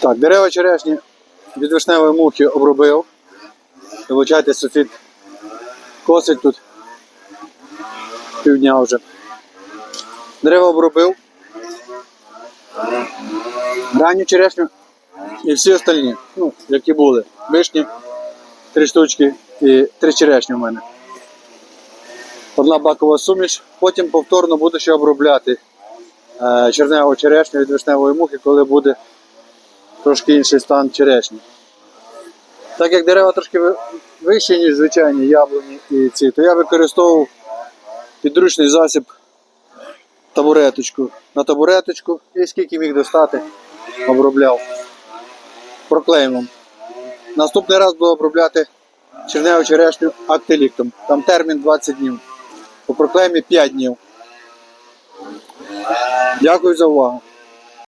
Так, дерева черешні від вишневої мухи обробив. Вибачайте, сусід косить тут півдня вже. Дерева обробив. Ранню черешню і всі остальні, ну, які були. Вишні, три штучки і три черешні в мене. Одна бакова суміш. Потім повторно буду ще обробляти е, черневу черешню від вишневої мухи, коли буде трошки інший стан черешні. Так як дерева трошки вищі, ніж звичайні яблуні і ці, то я використовував підручний засіб табуреточку. На табуреточку і скільки міг достати, обробляв проклеємом. Наступний раз буду обробляти черневу черешню актиліктом. Там термін 20 днів. По проклеємі 5 днів. Дякую за увагу.